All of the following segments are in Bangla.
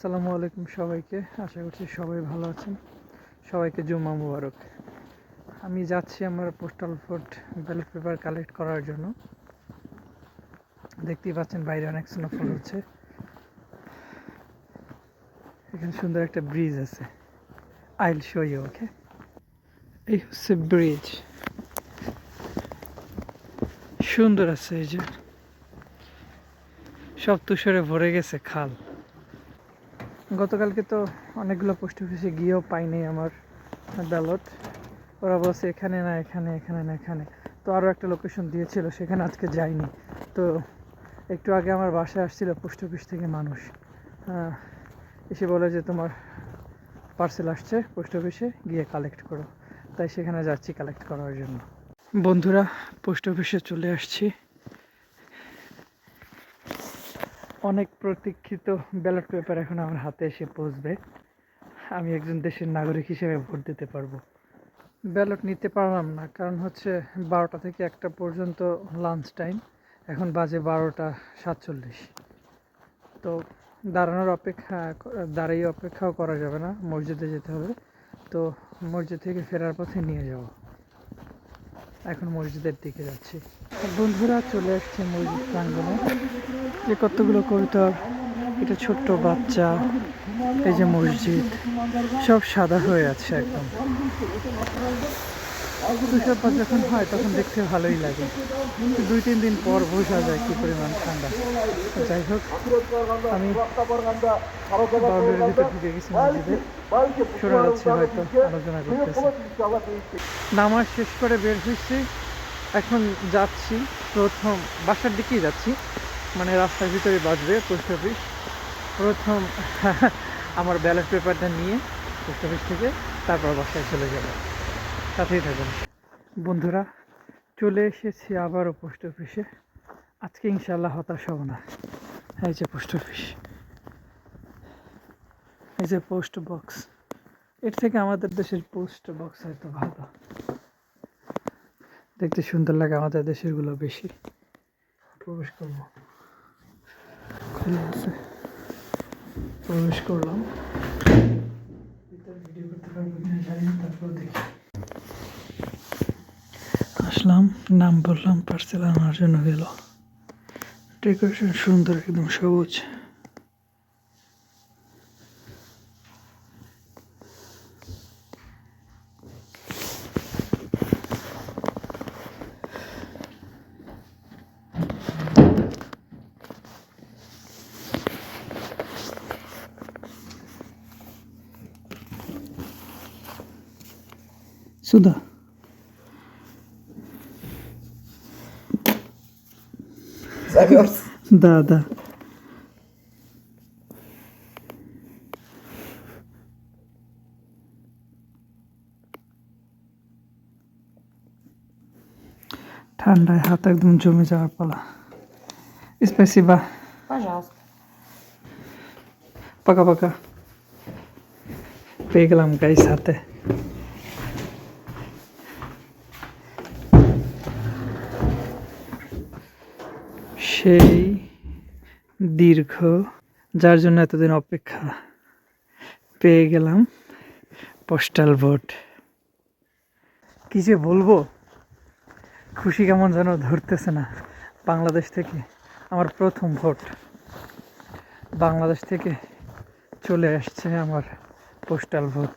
আসসালামু আলাইকুম সবাইকে। আশা করছি সবাই ভালো আছেন। সবাইকে জুম্মা মুবারক। আমি যাচ্ছি আমার postal vote ballot paper collect করার জন্য। দেখতেই পাচ্ছেন বাইরে অনেক স্নোফল হচ্ছে। এখানে সুন্দর একটা ব্রিজ আছে। আইল শো ইউ ওকে এই হচ্ছে ব্রিজ সুন্দর আছে এই যে। সব তুষারে ভরে গেছে খাল। গতকালকে তো অনেকগুলো পোস্ট অফিসে গিয়েও পাইনি আমার ব্যালট। ওরা বলছে, এখানে না, এখানে এখানে না, এখানে। তো আরও একটা লোকেশন দিয়েছিল, সেখানে আজকে যাইনি। তো একটু আগে আমার বাসায় আসছিল পোস্ট অফিস থেকে মানুষ। এসে বলে যে, তোমার পার্সেল আসছে পোস্ট অফিসে গিয়ে কালেক্ট করো। তাই সেখানে যাচ্ছি কালেক্ট করার জন্য। বন্ধুরা পোস্ট অফিসে চলে আসছি। অনেক প্রতীক্ষিত ব্যালট পেপার এখন আমার হাতে এসে পৌঁছবে। আমি একজন দেশের নাগরিক হিসেবে ভোট দিতে পারব। ব্যালট নিতে পারলাম না, কারণ হচ্ছে বারোটা থেকে একটা পর্যন্ত লাঞ্চ টাইম এখন বাজে বারোটা সাতচল্লিশ। তো দাঁড়ানোর অপেক্ষা, দাঁড়িয়ে অপেক্ষাও করা যাবে না, মসজিদে যেতে হবে। তো মসজিদ থেকে ফেরার পথে নিয়ে যাব। এখন মসজিদের দিকে যাচ্ছি। বন্ধুরা, চলে আসছে মসজিদ প্রাঙ্গণে। যে কতগুলো কবিতা এটা ছোট্ট বাচ্চা, এই যে মসজিদ, সব সাদা হয়ে আছে একদম। তুষারপাত যখন হয়, তখন দেখতে ভালোই লাগে। দুই তিন দিন পর বোঝা যায় কি পরিমাণ ঠান্ডা। যাই হোক, আমি ঢুকে গেছি মসজিদে। শোনা যাচ্ছে হয়তো আলোচনা করতেছে। নামাজ শেষ করে বের হয়েছি। এখন যাচ্ছি, প্রথম বাসার দিকেই যাচ্ছি। মানে রাস্তার ভিতরে বাজবে পোস্ট অফিস প্রথম আমার ব্যালট পেপারটা নিয়ে পোস্ট অফিস থেকে তারপর বাসায় চলে যাব। সাথেই থাকুন। বন্ধুরা, চলে এসেছি আবারও পোস্ট অফিসে। আজকে ইনশাল্লাহ হতাশ হব না। এই যে পোস্ট অফিস। এই যে পোস্ট বক্স। এর থেকে আমাদের দেশের পোস্ট বক্স হয়তো ভালো। দেখতে সুন্দর লাগে আমাদের দেশেরগুলো বেশি। প্রবেশ করব। প্রবেশ করলাম। ভিডিও করতে পারব কিনা জানি তারপর দেখি। আসলাম নাম বললাম পার্সেল আনার জন্য গেল। ডেকোরেশন সুন্দর একদম সবুজ। সুধা ठंडा है हाथ एकदम जमी जा पाला इस पे पका पका पेगलाम का इस हाथ है সেই দীর্ঘ, যার জন্য এতদিন অপেক্ষা পেয়ে গেলাম পোস্টাল ভোট কি যে বলব, খুশি কেমন যেন ধরতেছে না বাংলাদেশ থেকে আমার প্রথম ভোট বাংলাদেশ থেকে চলে আসছে আমার পোস্টাল ভোট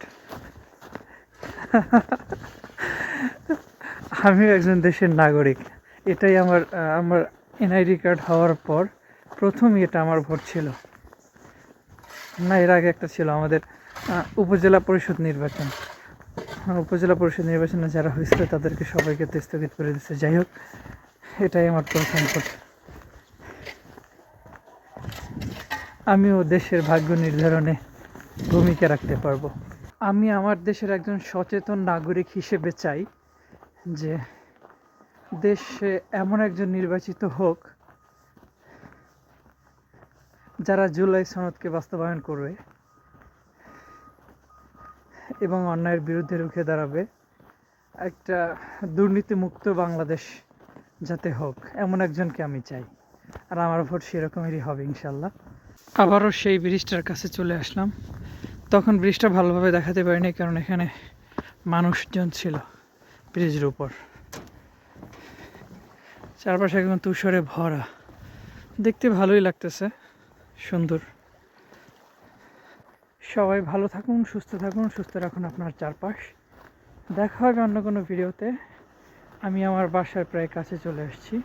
আমিও একজন দেশের নাগরিক, এটাই আমার আমার এনআইডি কার্ড হওয়ার পর প্রথমই এটা আমার ভোট ছিল। না, এর আগে একটা ছিল আমাদের উপজেলা পরিষদ নির্বাচন। উপজেলা পরিষদ নির্বাচনে যারা হয়েছিল তাদেরকে সবাইকে স্থগিত করে দিচ্ছে যাই হোক, এটাই আমার প্রথম ভোট। আমিও দেশের ভাগ্য নির্ধারণে ভূমিকা রাখতে পারব। আমি আমার দেশের একজন সচেতন নাগরিক হিসেবে চাই যে দেশে এমন একজন নির্বাচিত হোক যারা জুলাই সনদকে বাস্তবায়ন করবে এবং অন্যায়ের বিরুদ্ধে রুখে দাঁড়াবে, একটা দুর্নীতিমুক্ত বাংলাদেশ যাতে হোক, এমন একজনকে আমি চাই। আর আমার ভোট সেরকমেরই হবে ইনশাল্লাহ আবারও সেই ব্রিজটার কাছে চলে আসলাম। তখন ব্রিজটা ভালোভাবে দেখাতে পারিনি, কারণ এখানে মানুষজন ছিল ব্রিজের উপর। চারপাশে একদম তুষারে ভরা। দেখতে ভালোই লাগতেছে, সুন্দর। সবাই ভালো থাকুন, সুস্থ থাকুন, সুস্থ রাখুন আপনার চারপাশ। দেখা হবে অন্য কোনো ভিডিওতে। আমি আমার বাসার প্রায় কাছে চলে আসছি।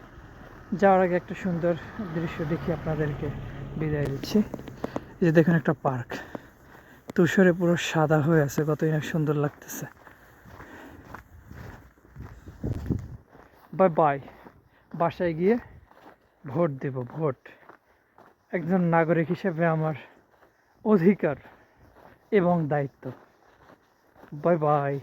যাওয়ার আগে একটা সুন্দর দৃশ্য দেখি আপনাদেরকে বিদায় দিচ্ছি। এই যে দেখুন একটা পার্ক। তুষারে পুরো সাদা হয়ে আছে, কতই না সুন্দর লাগতেছে। Bye bye. বাসায় গিয়ে ভোট দেব ভোট। একজন নাগরিক হিসেবে আমার অধিকার এবং দায়িত্ব। Bye bye